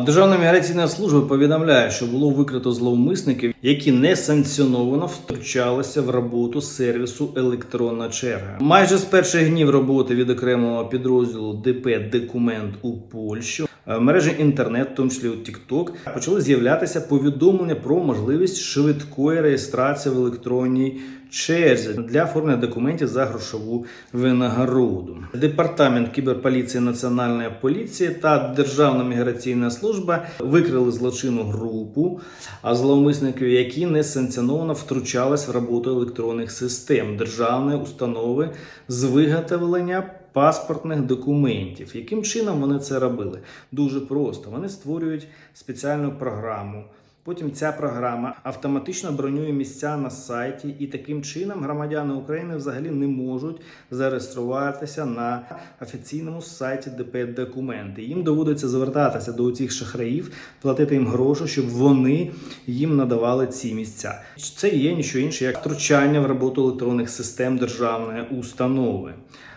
Державна міграційна служба повідомляє, що було викрито зловмисників, які несанкціоновано втручалися в роботу сервісу електронна черга. Майже з перших днів роботи від окремого підрозділу ДП Документ у Польщі е, в мережі інтернет, в тому числі у TikTok, почали з'являтися повідомлення про можливість швидкої реєстрації в електронній черзі для оформлення документів за грошову винагороду. Департамент кіберполіції Національної поліції та Державна міграційна служба викрили злочинну групу а зловмисників, які несанкціоновано втручались в роботу електронних систем державної установи з виготовлення паспортних документів. Яким чином вони це робили? Дуже просто. Вони створюють спеціальну програму. Потім ця програма автоматично бронює місця на сайті, і таким чином громадяни України взагалі не можуть зареєструватися на офіційному сайті ДП Документи. Їм доводиться звертатися до цих шахраїв, платити їм гроші, щоб вони їм надавали ці місця. Це є нічого інше, як втручання в роботу електронних систем державної установи.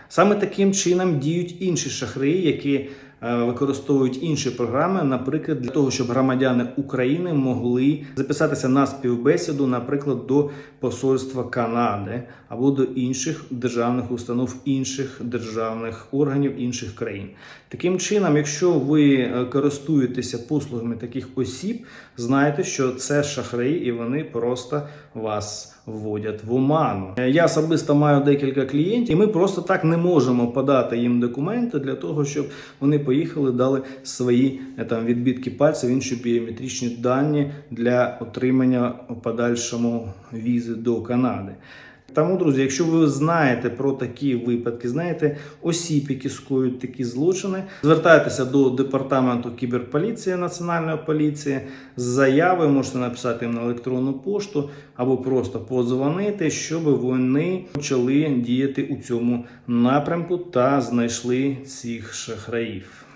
Саме таким чином діють інші шахраї, які використовують інші програми, наприклад, для того, щоб громадяни України могли записатися на співбесіду, наприклад, до посольства Канади або до інших державних установ інших державних органів інших країн. Таким чином, якщо ви е, користуєтеся послугами таких осіб, знайте, що це шахраї, і вони просто вас вводять в оману. Е, Я особисто маю декілька клієнтів, і ми просто так не можемо подати їм документи для того, щоб вони поїхали, дали свої е, там відбитки пальців, інші біометричні дані для отримання в подальшому візи до Канади. Тому, друзі, якщо ви знаєте про такі випадки, знаєте осіб, які скоюють такі злочини, звертайтеся до департаменту кіберполіції Національної поліції з заявою, можете написати їм на електронну пошту або просто подзвонити, щоб вони почали діяти у цьому напрямку та знайшли цих шахраїв.